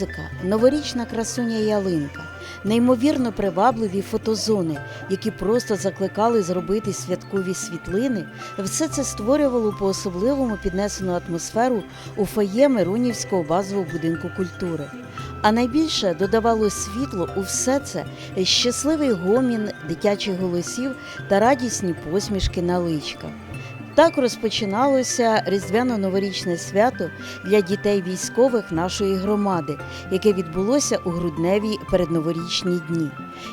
Музика, новорічна красуня ялинка, неймовірно привабливі фотозони, які просто закликали зробити святкові світлини. Все це створювало по особливому піднесену атмосферу у фоє Миронівського базового будинку культури. А найбільше додавало світло у все це щасливий гомін дитячих голосів та радісні посмішки на личках. Так розпочиналося різдвяно-новорічне свято для дітей військових нашої громади, яке відбулося у грудневі передноворічні дні.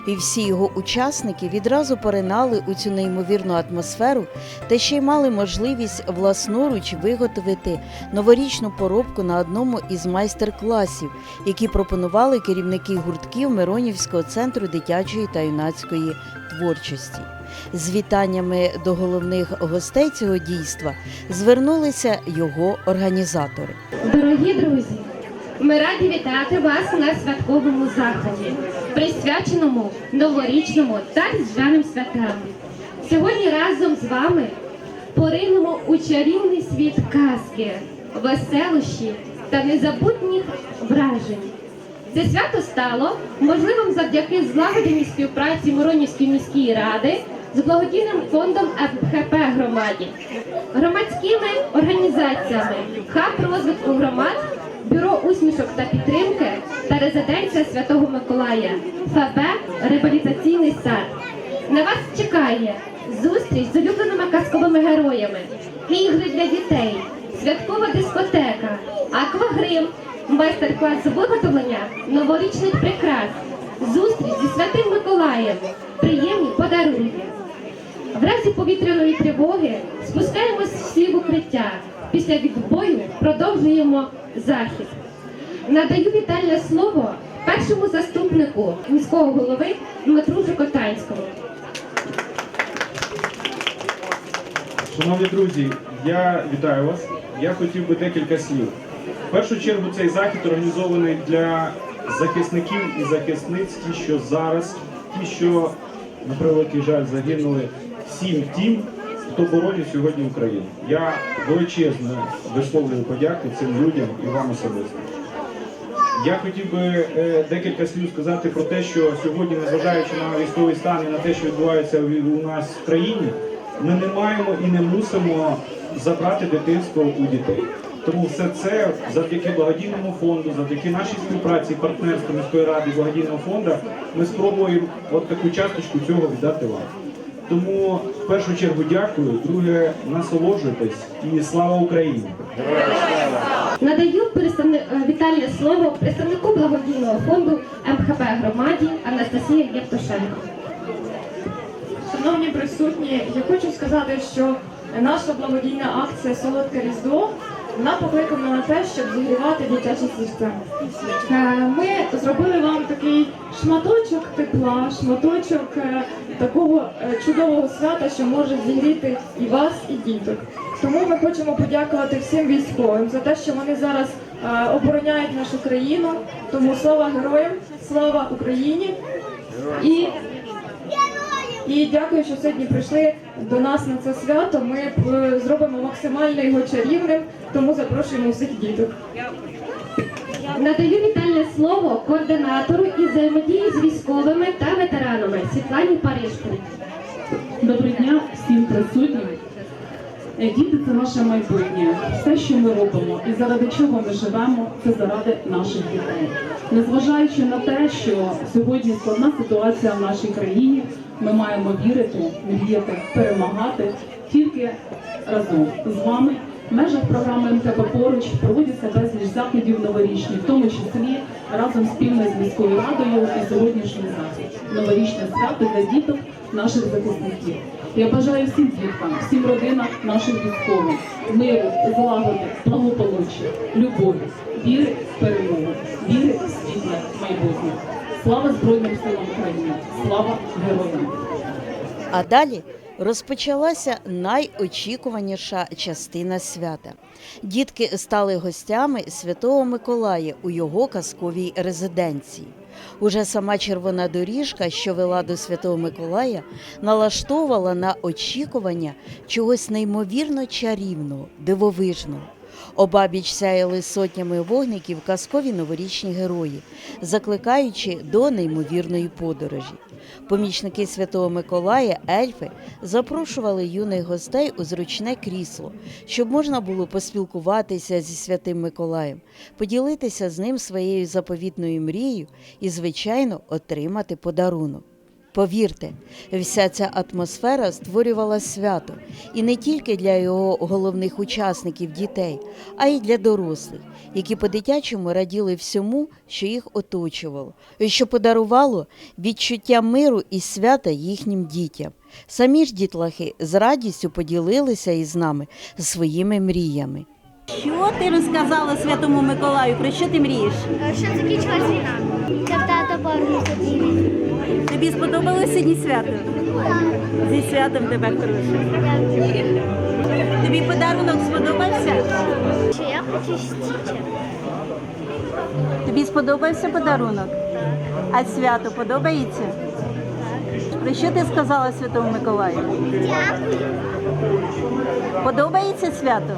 І всі його учасники відразу поринали у цю неймовірну атмосферу та ще й мали можливість власноруч виготовити новорічну поробку на одному із майстер-класів, які пропонували керівники гуртків Миронівського центру дитячої та юнацької творчості. З вітаннями до головних гостей цього дійства звернулися його організатори. Дорогі друзі, ми раді вітати вас на святковому заході, присвяченому новорічному та різдвяним святам. Сьогодні разом з вами поринемо у чарівний світ казки, веселощі та незабутніх вражень. Це свято стало можливим завдяки злагодженій співпраці Миронівської міської ради з благодійним фондом МХП громаді, громадськими організаціями, хаб розвитку громад, бюро усмішок та підтримки та резиденція Святого Миколая, ФБ Реабілітаційний сад. На вас чекає зустріч з улюбленими казковими героями, ігри для дітей, святкова дискотека, аквагрим, майстер-клас з виготовлення новорічних прикрас, зустріч зі святим Миколаєм, приємні подарунки. В разі повітряної тривоги спускаємось всі в укриття. Після відбою продовжуємо захід. Надаю вітальне слово першому заступнику міського голови Дмитру Жукотанському. Шановні друзі, я вітаю вас. Я хотів би декілька слів. В першу чергу цей захід організований для захисників і захисниць, ті, що зараз, ті, що, на превеликий жаль, загинули всім тим, хто боронить сьогодні Україну. Я величезно висловлюю подяку цим людям і вам особисто. Я хотів би е, декілька слів сказати про те, що сьогодні, незважаючи на військовий стан і на те, що відбувається у нас в країні, ми не маємо і не мусимо забрати дитинство у дітей. Тому все це завдяки благодійному фонду, завдяки нашій співпраці, партнерству міської ради благодійного фонду, ми спробуємо от таку часточку цього віддати вам. Тому в першу чергу дякую, друге насолоджуйтесь і слава Україні! Надаю представни... е, вітальне слово представнику благодійного фонду МХП громаді Анастасії Євтушенко. Шановні присутні, я хочу сказати, що наша благодійна акція Солодке Різдво вона покликана на те, щоб зігрівати дитяче серця. Е, Ми зробили вам такий шматочок тепла, шматочок е, такого е, чудового свята, що може зігріти і вас, і діток. Тому ми хочемо подякувати всім військовим за те, що вони зараз е, обороняють нашу країну. Тому слава героям, слава Україні і і дякую, що сьогодні прийшли до нас на це свято. Ми е, зробимо максимально його чарівним, тому запрошуємо всіх діток. Надаю вітальне слово координатору із взаємодії з військовими та ветеранами Світлані Парижко. Доброго дня всім присутнім. Е, Діти це наше майбутнє. Все, що ми робимо і заради чого ми живемо, це заради наших дітей. Незважаючи на те, що сьогодні складна ситуація в нашій країні, ми маємо вірити, мріяти, перемагати тільки разом з вами. В межах програми МТП поруч проводяться безліч заходів новорічних, в тому числі разом спільно з міською радою і сьогоднішній захід. Новорічне свято для діток наших захисників. Я бажаю всім діткам, всім родинам наших військових миру, злагоди, благополуччя, любові, віри в перемогу, віри світле майбутнє. Слава Збройним силам України! Слава героям! А далі розпочалася найочікуваніша частина свята. Дітки стали гостями Святого Миколая у його казковій резиденції. Уже сама червона доріжка, що вела до Святого Миколая, налаштовувала на очікування чогось неймовірно чарівного, дивовижного. Обабіч сяяли сотнями вогників казкові новорічні герої, закликаючи до неймовірної подорожі. Помічники Святого Миколая, ельфи, запрошували юних гостей у зручне крісло, щоб можна було поспілкуватися зі святим Миколаєм, поділитися з ним своєю заповітною мрією і, звичайно, отримати подарунок. Повірте, вся ця атмосфера створювала свято і не тільки для його головних учасників дітей, а й для дорослих, які по-дитячому раділи всьому, що їх оточувало, і що подарувало відчуття миру і свята їхнім дітям. Самі ж дітлахи з радістю поділилися із нами своїми мріями. Що ти розказала Святому Миколаю? Про що ти мрієш? Що закінчилась війна? Щоб тато. Тобі сподобалося сьогодні свято? Зі святом тебе хороше. Тобі подарунок сподобався? Я хочу стіча. Тобі сподобався подарунок? А свято подобається? Про що ти сказала Святому Миколаю? Дякую. Подобається свято?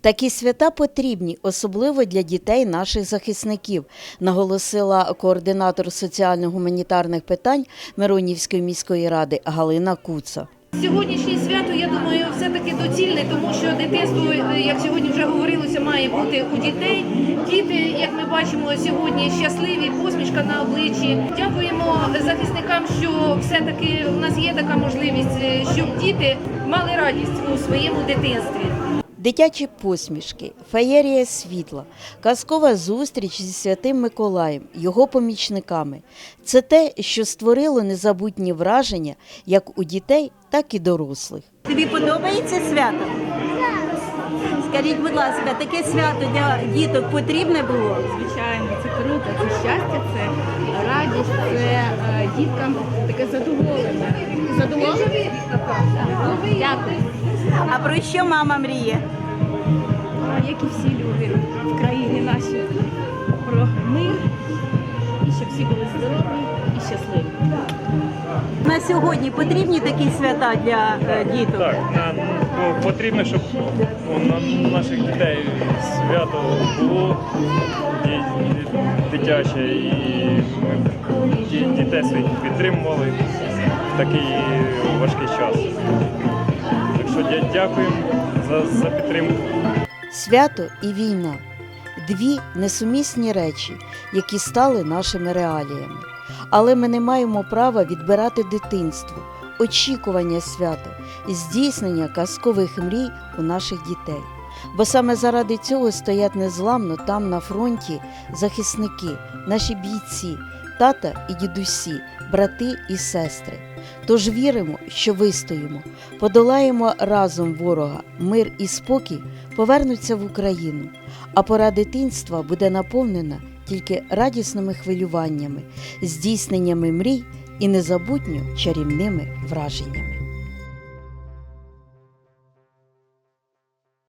Такі свята потрібні, особливо для дітей наших захисників, наголосила координатор соціально-гуманітарних питань Миронівської міської ради Галина Куца. Сьогоднішнє свято, я доцільне, тому що дитинство, е, як сьогодні вже говорилося, має бути у дітей. Діти, як ми бачимо, сьогодні щасливі, посмішка на обличчі. Дякуємо захисникам, що все-таки у нас є така можливість, е, щоб діти мали радість у своєму дитинстві. Дитячі посмішки, феєрія світла, казкова зустріч зі святим Миколаєм, його помічниками це те, що створило незабутні враження як у дітей, так і дорослих. Тобі подобається свято? Скажіть, будь ласка, таке свято для діток потрібне було? Звичайно, це круто, це щастя, це радість, це е, діткам таке задоволення. Задоволення? Дякую. Про що мама мріє? А, Як і всі люди в країні нашій, про мир і щоб всі були здорові і щасливі. На сьогодні потрібні такі свята для е, діток? Так, на, бо потрібно, щоб у на- наших дітей свято було ді- дитяче, і ми ді- дітей своїх підтримували в такий важкий час. Що дякуємо за, за підтримку. Свято і війна дві несумісні речі, які стали нашими реаліями. Але ми не маємо права відбирати дитинство, очікування свята, здійснення казкових мрій у наших дітей. Бо саме заради цього стоять незламно там на фронті захисники, наші бійці, тата і дідусі, брати і сестри. Тож віримо, що вистоїмо, подолаємо разом ворога, мир і спокій повернуться в Україну, а пора дитинства буде наповнена тільки радісними хвилюваннями, здійсненнями мрій і незабутньо чарівними враженнями.